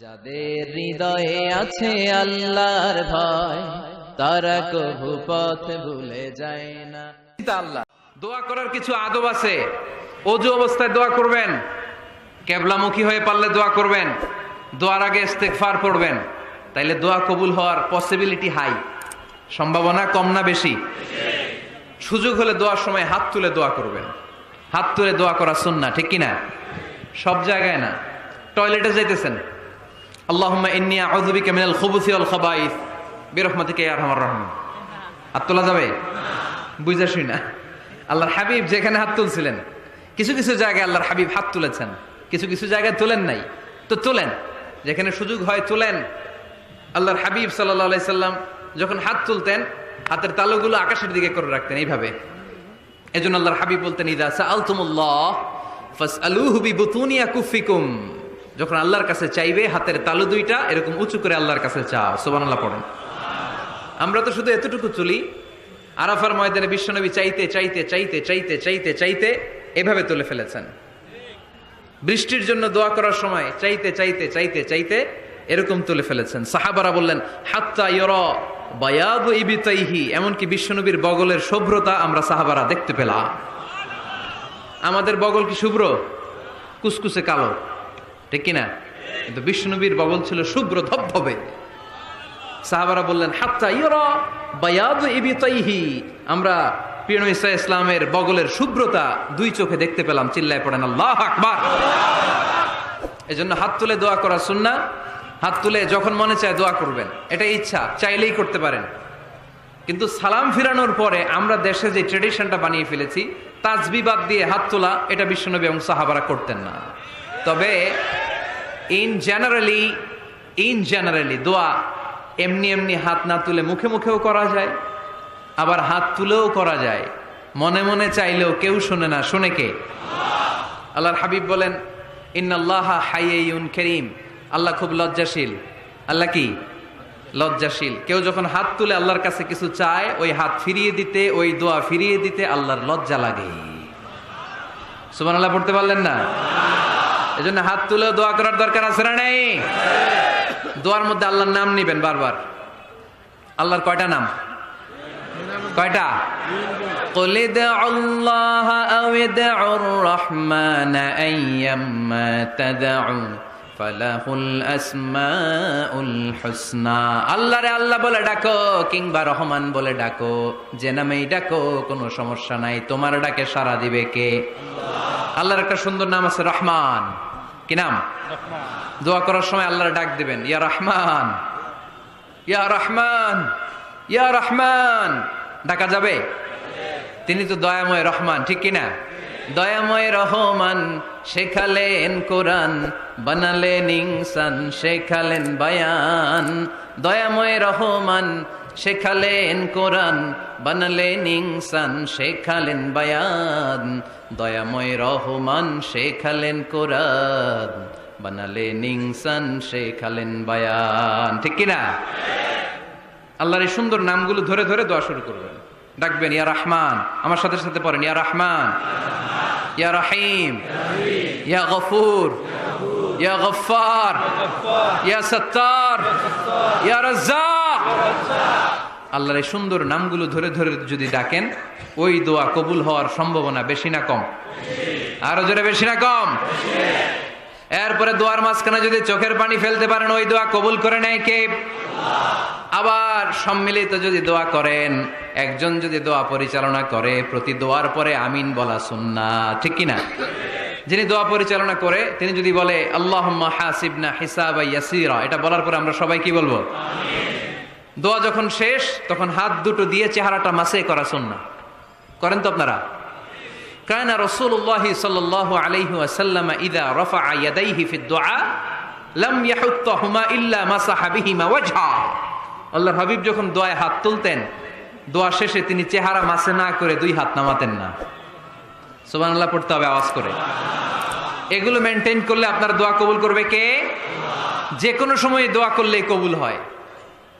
যাদের হৃদয়ে আছে আল্লাহর ভয়, তারা কভু পথ ভুলে যায় না। আল্লাহ, দোয়া করার কিছু আদব আছে? অজু অবস্থায় দোয়া করবেন? কেবলামুখী হয়ে পারলে দোয়া করবেন? দোয়ার আগে ইস্তেগফার পড়বেন? তাইলে দোয়া কবুল হওয়ার পসিবিলিটি হাই সম্ভাবনা কম না বেশি? সুযোগ হলে দোয়ার সময় হাত তুলে দোয়া করবেন। হাত তুলে দোয়া করা শুন না ঠিক কিনা? সব জায়গায় না। টয়লেটে যাইতেছেন? আল্লাহুম্মা ইন্নী আউযু বিকা মিনাল খুবুসি ওয়াল খাবাইস। বিরহমাতিকা ইয়া আরহামার রাহিম। হাত তোলা যাবে? বুঝা শুই না। আল্লাহর হাবিব যেখানে হাত তুলছিলেন, কিছু কিছু জায়গায় আল্লাহর হাবিব হাত তুলেছেন। কিছু কিছু জায়গায় তোলেন নাই। তো তোলেন। যেখানে সুযোগ হয় তোলেন। আল্লাহর হাবিব সাল্লাহ সাল্লাম যখন হাত তুলতেন, হাতের তালুগুলো আকাশের দিকে করে রাখতেন এইভাবে। এজন্য আল্লাহর হাবিব বলতেন, ইদা সাআলতুমুল্লাহ ফাসআলুহু বিবুতুনিয়া কুফিকুম যখন আল্লাহর কাছে চাইবে, হাতের তালু দুইটা এরকম উঁচু করে আল্লাহর কাছে চাও। সুবহানাল্লাহ পড়েন। আমরা তো শুধু এতটুকু চলি। আরাফার ময়দানে বিশ্বনবী চাইতে চাইতে চাইতে চাইতে চাইতে চাইতে এভাবে তুলে ফেলেছেন। বৃষ্টির জন্য দোয়া করার সময় চাইতে চাইতে চাইতে চাইতে এরকম তুলে ফেলেছেন। সাহাবারা বললেন, হাত্তা ইয়র বায়াদ ইবিতাইহি। এমনকি বিশ্বনবীর বগলের শুভ্রতা আমরা সাহাবারা দেখতে পেলাম। আমাদের বগল কি শুভ্র? কুসকুসে কালো। ঠিক কিনা? কিন্তু বিষ্ণুবীর বগল ছিল শুভ্র ধবধবে। সাহাবারা বললেন, হাত্তা ইয়রা আমরা প্রিয় ইসা ইসলামের বগলের শুভ্রতা দুই চোখে দেখতে পেলাম, চিল্লায় পড়েন, আল্লাহ আকবার! এজন্য হাত তুলে দোয়া করা সুন্না হাত তুলে যখন মনে চায় দোয়া করবেন। এটা ইচ্ছা, চাইলেই করতে পারেন। কিন্তু সালাম ফিরানোর পরে আমরা দেশে যে ট্রেডিশনটা বানিয়ে ফেলেছি, তাজবি বাদ দিয়ে হাত তোলা, এটা বিশ্বনবী এবং সাহাবারা করতেন না। তবে ইন জেনারেলি ইন জেনারেলি দোয়া এমনি এমনি হাত না তুলে মুখে মুখেও করা যায়, আবার হাত তুলেও করা যায়। মনে মনে চাইলেও কেউ শোনে না, শোনে কে? আল্লাহর হাবিব বলেন, ইন্নাল্লাহ হাইয়ুন করিম। আল্লাহ খুব লজ্জাশীল। আল্লাহ কি? লজ্জাশীল। কেউ যখন হাত তুলে আল্লাহর কাছে কিছু চায়, ওই হাত ফিরিয়ে দিতে, ওই দোয়া ফিরিয়ে দিতে আল্লাহর লজ্জা লাগে। সুমান আল্লাহ পড়তে পারলেন না? এজন্য হাত তুলেও দোয়া করার দরকার আছে না নেই দোয়ার মধ্যে আল্লাহর নাম নিবেন বারবার আল্লাহর কয়টা নাম কয়টা قل ادعوا الله أو ادعوا الرحمن أيما تدعوا فله الأسماء الحسنى আল্লাহরে আল্লাহ বলে ডাকো কিংবা রহমান বলে ডাকো যে নামেই ডাকো কোনো সমস্যা নাই তোমার ডাকে সারা দিবে কে আল্লাহর একটা সুন্দর নাম আছে রহমান। কি নাম? দোয়া করার সময় আল্লাহর ডাক দিবেন, ইয়া রহমান ইয়া রহমান ইয়া রহমান। ডাকা যাবে? তিনি তো দয়াময় রহমান, ঠিক কিনা? দয়াময় রহমান, শেখালেন কোরআন, বানালেন ইনসান, শেখালেন বায়ান। দয়াময় রহমান শেখালেন কোরআন, বানালেন ইনসান, শেখালেন বায়ান। দয়াময় রহমান, শেখালেন কোরআন, বানালেন ইনসান, শেখালেন বায়ান। ঠিক কিনা? আল্লাহর এই সুন্দর নামগুলো ধরে ধরে দোয়া শুরু করবেন। ডাকবেন, ইয়া রহমান। আমার সাথে সাথে পড়েন, ইয়া রহমান। ইয়া রহিম। ইয়া গফুর। ইয়া গফার ইয়া সত্তার। ইয়া রাজ্জাক। আল্লাহর এই সুন্দর নামগুলো ধরে ধরে যদি ডাকেন, ওই দোয়া কবুল হওয়ার সম্ভাবনা বেশি না কম? আরও জোরে বেশি না কম? এরপরে দোয়ার মাঝখানে যদি চোখের পানি ফেলতে পারেন, ওই দোয়া কবুল করে নেয় কে? আবার সম্মিলিত যদি দোয়া করেন, একজন যদি দোয়া পরিচালনা করে, প্রতি দোয়ার পরে আমিন বলা সুন্না ঠিক কিনা যিনি দোয়া পরিচালনা করে, তিনি যদি বলে আল্লাহ হাসিবনা হিসাব এটা বলার পরে আমরা সবাই কি বলব? দোয়া যখন শেষ তখন হাত দুটো দিয়ে চেহারাটা মাসে করা সুন্না করেন তো আপনারা كان رسول الله صلى الله عليه وسلم إذا رفع يديه في الدعاء لم يحطهما إلا مسح بهما وجهه আল্লাহর হাবিব যখন দোয়ায় হাত তুলতেন দোয়া শেষে তিনি চেহারা মাসে না করে দুই হাত নামাতেন না সুবহানাল্লাহ পড়তে হবে আওয়াজ করে এগুলো মেনটেন করলে আপনার দোয়া কবুল করবে কে যে কোনো সময় দোয়া করলে কবুল হয়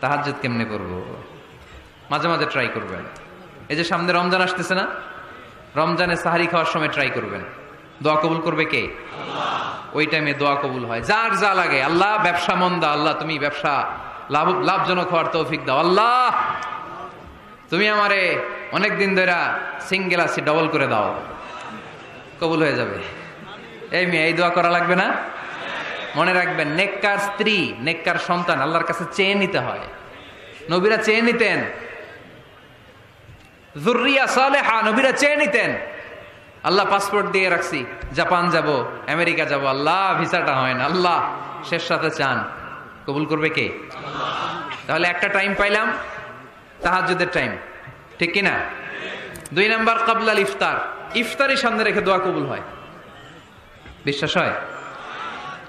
তাহাজ্জুদ কেমনে করব? মাঝে মাঝে ট্রাই করবেন। এই যে সামনে রমজান আসতেছে না? রমজানে সাহারি খাওয়ার সময় ট্রাই করবেন। দোয়া কবুল করবে কে? ওই টাইমে দোয়া কবুল হয়। যার যা লাগে আল্লাহ ব্যবসা মন্দা আল্লাহ তুমি ব্যবসা লাভ লাভজনক হওয়ার তৌফিক দাও। আল্লাহ! তুমি আমারে অনেক দিন ধরে সিঙ্গেল আছি ডবল করে দাও। কবুল হয়ে যাবে। এই মেয়ে এই দোয়া করা লাগবে না? মনে রাখবেন, নেককার স্ত্রী, নেককার সন্তান, আল্লাহর কাছে চেয়ে নিতে হয়। নবীরা চেয়ে নিতেন। জুরিয়া সালেহা, নবীরা চেয়ে নিতেন। আল্লাহ পাসপোর্ট দিয়ে রাখছি, জাপান যাব, আমেরিকা যাব, আল্লাহ ভিসাটা হয় না, আল্লাহ শেষ সাথে চান। কবুল করবে কে? তাহলে একটা টাইম পাইলাম তাহাজুদের টাইম। ঠিক কিনা? দুই নাম্বার, কাবলাল ইফতার। ইফতারি সামনে রেখে দোয়া কবুল হয়। বিশ্বাস হয়?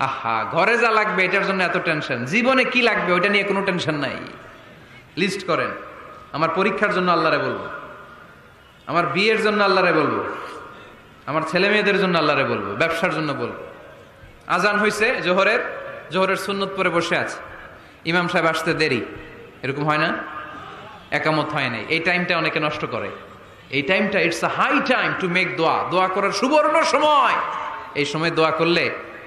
আহা, ঘরে যা লাগবে এটার জন্য এত টেনশন জীবনে কি লাগবে ওইটা নিয়ে কোনো টেনশন নাই। লিস্ট করেন। আমার পরীক্ষার জন্য আল্লাহরে বলব। আমার বিয়ের জন্য আল্লাহরে বলব। আমার ছেলে মেয়েদের জন্য আল্লাহরে বলব। ব্যবসার জন্য বলব। আজান হয়েছে জোহরের। জোহরের সুন্নত পরে বসে আছে। ইমাম সাহেব আসতে দেরি। এরকম হয় না? একামত হয় নাই। এই টাইমটা অনেকে নষ্ট করে। এই টাইমটা it's a high time to make দোয়া দোয়া করার সুবর্ণ সময়। এই সময় দোয়া করলে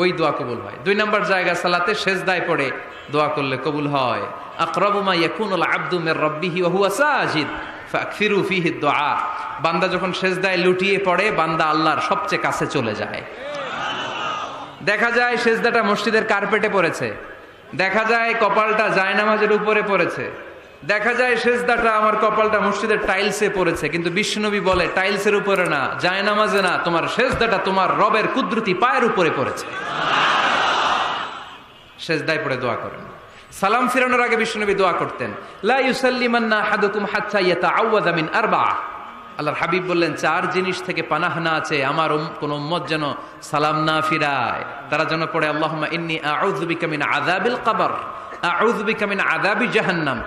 ওই দোয়া কবুল হয়। দুই নম্বর জায়গা সালাতে শেষদায় পড়ে দোয়া করলে কবুল হয়। আকরাবুমা ইয়াকুনুল আব্দু মির রাব্বিহি ওয়া হুয়া সাজিদ, ফাকফিরু ফিহি দুআ বান্দা যখন শেষদায় লুটিয়ে পড়ে, বান্দা আল্লাহর সবচেয়ে কাছে চলে যায়। দেখা যায় সেজদাটা মসজিদের কার্পেটে পড়েছে। দেখা যায় কপালটা জায়নামাজের উপরে পড়েছে। দেখা যায় সেজদাটা আমার কপালটা মসজিদের টাইলসে পড়েছে, কিন্তু বিষ্ণুনবী বলে, টাইলসের উপরে না, জায়নামাজে না, তোমার সেজদাটা তোমার রবের কুদরতি পায়ের উপরে পড়েছে। সেজদায় পড়ে দোয়া করেন। সালাম ফিরানোর আগে বিষ্ণুনবী দোয়া করতেন আল্লাহর হাবিব বললেন, চার জিনিস থেকে পানাহ না আছে, আমার কোন উম্মত যেন সালাম না ফিরায়। তারা যেন পড়ে আল্লাহ ইন্নী আউযু বিকা মিন জাহান্নাম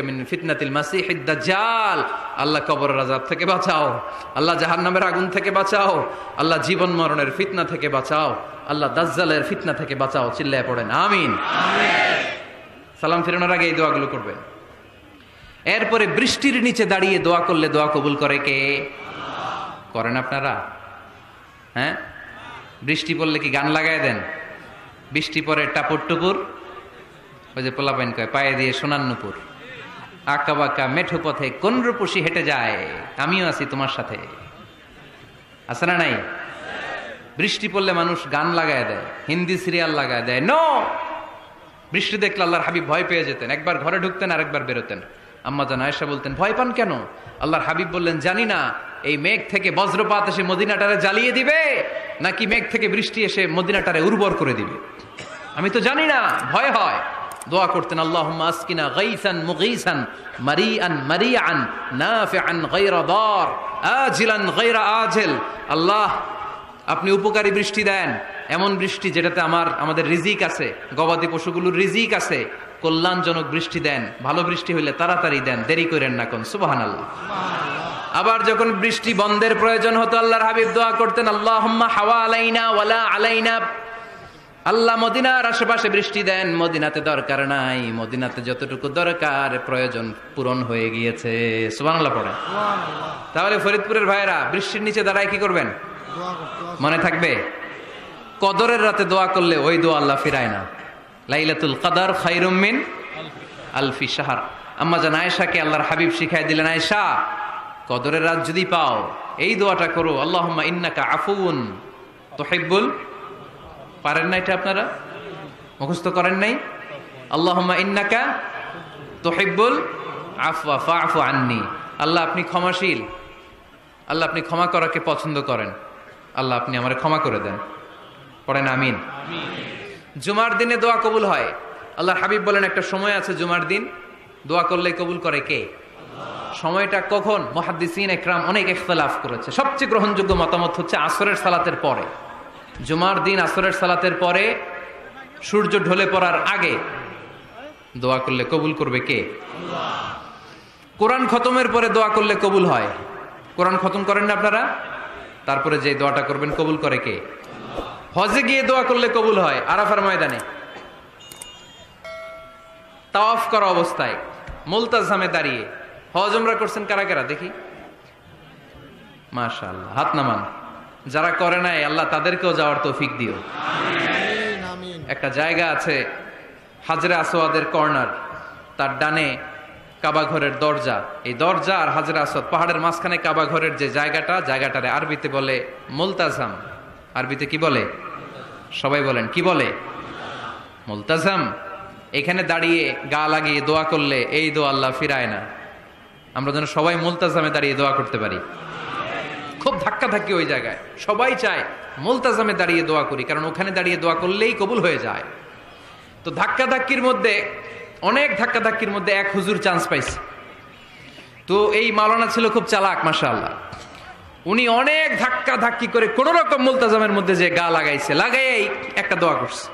মিন আল্লাহ থেকে বাঁচাও, আল্লাহ জাহান্নামের আগুন থেকে বাঁচাও, আল্লাহ জীবন মরণের ফিতনা থেকে বাঁচাও, আল্লাহ দাজ্জালের ফিতনা থেকে বাঁচাও, চিল্লায় পড়েন, আমিন। সালাম ফিরানোর আগে এই দোয়াগুলো করবেন। এরপরে বৃষ্টির নিচে দাঁড়িয়ে দোয়া করলে দোয়া কবুল করে কে? করেন আপনারা? হ্যাঁ? বৃষ্টি পড়লে কি গান লাগায় দেন? বৃষ্টি পরে টাপুর টুপুর ওই যে পোলাপাইন কয়, পায়ে দিয়ে সোনার নুপুর আঁকা বাঁকা মেঠো পথে কোন রূপসী হেঁটে যায়? আমিও আছি তোমার সাথে। আছে না নাই? বৃষ্টি পড়লে মানুষ গান লাগায় দেয়, হিন্দি সিরিয়াল লাগায় দেয়। নো বৃষ্টি দেখলে আল্লাহর হাবিব ভয় পেয়ে যেতেন। একবার ঘরে ঢুকতেন, আরেকবার বেরোতেন। আম্মা জান আয়েশা বলতেন, ভয় পান কেন? আল্লাহর হাবিব বললেন, জানি না, এই মেঘ থেকে বজ্রপাত এসে মদিনাটারে জ্বালিয়ে দিবে। নাকি মেঘ থেকে বৃষ্টি এসে মদিনাটারে উর্বর করে দিবে? আমি তো জানি না, ভয় হয়। দোয়া করতেন আজিলান গায়রা আজিল। আল্লাহ, আপনি উপকারী বৃষ্টি দেন। এমন বৃষ্টি যেটাতে আমার, আমাদের রিজিক আছে, গবাদি পশুগুলোর রিজিক আছে। কল্যাণজনক বৃষ্টি দেন, ভালো বৃষ্টি হইলে তাড়াতাড়ি দেন, দেরি করেন না কোন সুবাহান আল্লাহ আবার যখন বৃষ্টি বন্ধের প্রয়োজন হতো আল্লাহর হাবিব দোয়া করতেন আল্লাহ হাওয়া আলাইনা ওয়ালা আলাইনা। আল্লাহ মদিনার আশেপাশে বৃষ্টি দেন মদিনাতে দরকার নাই মদিনাতে যতটুকু দরকার প্রয়োজন পূরণ হয়ে গিয়েছে। সুবহানাল্লাহ পড়ে তাহলে ফরিদপুরের ভাইয়েরা বৃষ্টির নিচে দাঁড়ায় কি করবেন? মনে থাকবে? কদরের রাতে দোয়া করলে ওই দোয়া আল্লাহ ফিরায় না। লাইলাতুল কাদার খাইরুমিন আলফি সাহার আম্মা জান আয়েশাকে আল্লাহর হাবিব শিখাই দিলেন আয়েশা কদরের রাত যদি পাও, এই দোয়াটা করো, আল্লাহুম্মা ইন্নাকা আফুন তুহিব্বুল। পারেন না এটা আপনারা? মুখস্থ করেন নাই? আল্লাহুম্মা ইন্নাকা তুহিব্বুল। আফওয়া, ফাআফু আননি। আল্লাহ আপনি ক্ষমাশীল। আল্লাহ আপনি ক্ষমা করাকে পছন্দ করেন। আল্লাহ আপনি আমার ক্ষমা করে দেন। পড়েন আমিন। জুমার দিনে দোয়া কবুল হয়। আল্লাহ হাবিব বলেন, একটা সময় আছে জুমার দিন, দোয়া করলে কবুল করে কে? সময়টা কখন? মহাদ্দিসিন একরাম অনেক ইখতলাফ করেছে। সবচেয়ে গ্রহণযোগ্য মতামত হচ্ছে আসরের সালাতের পরে। জুমার দিন আসরের সালাতের পরে সূর্য ঢলে পড়ার আগে দোয়া করলে কবুল করবে কে? কোরআন খতমের পরে দোয়া করলে কবুল হয়। কোরআন খতম করেন না আপনারা? তারপরে যে দোয়াটা করবেন কবুল করে কে? হজে গিয়ে দোয়া করলে কবুল হয় আরাফার ময়দানে। তাওয়াফ করা অবস্থায়। মুলতাজামে দাঁড়িয়ে হজ আমরা করছেন কারা কারা? দেখি। মাশাআল্লাহ হাত নামান। যারা করে নাই আল্লাহ তাদেরকেও যাওয়ার তৌফিক দিও। একটা জায়গা আছে হাজরে আসোয়াদের কর্নার। তার ডানে কাবা ঘরের দরজা। এই দরজা আর হাজরে আসোয়াদ পাহাড়ের মাঝখানে কাবা ঘরের যে জায়গাটা জায়গাটারে আরবিতে বলে মুলতাজাম। আরবিতে কি বলে? সবাই বলেন কি বলে? মুলতাজাম। এখানে দাঁড়িয়ে গা লাগিয়ে দোয়া করলে এই দোয়া আল্লাহ ফিরায় না। আমরা যেন সবাই মুলতাজামে দাঁড়িয়ে দোয়া করতে পারি। খুব ধাক্কা ধাক্কি ওই জায়গায়। সবাই চায় মুলতাজামে দাঁড়িয়ে দোয়া করি, কারণ ওখানে দাঁড়িয়ে দোয়া করলেই কবুল হয়ে যায়। তো ধাক্কা ধাক্কির মধ্যে, অনেক ধাক্কা ধাক্কির মধ্যে এক হুজুর চান্স পাইছে। তো এই মালানা ছিল খুব চালাক, মাশাআল্লাহ। উনি অনেক ধাক্কা ধাক্কি করে কোন রকম মুলতাজামের মধ্যে যে গা লাগাইছে লাগাই একটা দোয়া করছে।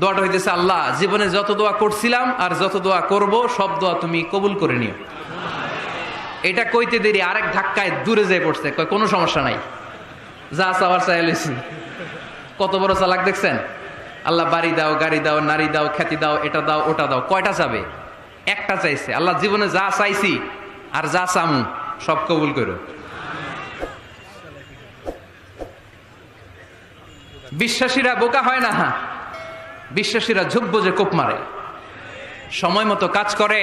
দোয়াটা হইতেছে, আল্লাহ, জীবনে যত দোয়া করছিলাম আর যত দোয়া করব, সব দোয়া তুমি কবুল করে নিও। এটা কইতে দেরি, আরেক ধাক্কায় দূরে যেয়ে পড়ছে। কোনো সমস্যা নাই। যা চাওয়ার চাই লইছি। কত বড় চালাক দেখছেন? আল্লাহ বাড়ি দাও, গাড়ি দাও, নারী দাও, খ্যাতি দাও, এটা দাও, ওটা দাও, কয়টা চাবে? একটা চাইছে। আল্লাহ জীবনে যা চাইছি আর যা চামু, সব কবুল করো বিশ্বাসীরা বোকা হয় না? বিশ্বাসীরা ঝুব্ব যে কোপ মারে। সময় মতো কাজ করে।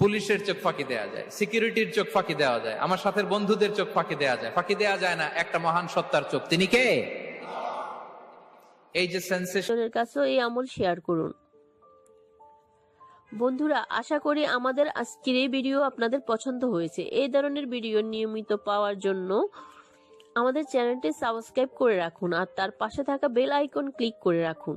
পুলিশের চোখ ফাঁকি দেওয়া যায়, সিকিউরিটির চোখ ফাঁকি দেওয়া যায়, আমার সাথে বন্ধুদের চোখ ফাঁকি দেওয়া যায়। ফাঁকি দেওয়া যায় না, একটা মহান সত্তার চোখ। তিনি কে? এই যে সেন্সেশন জনের কাছেও এই আমল শেয়ার করুন। বন্ধুরা, আশা করি আমাদের আজকের এই ভিডিও আপনাদের পছন্দ হয়েছে। এই ধরনের ভিডিও নিয়মিত পাওয়ার জন্য আমাদের চ্যানেলটি সাবস্ক্রাইব করে রাখুন আর তার পাশে থাকা বেল আইকন ক্লিক করে রাখুন।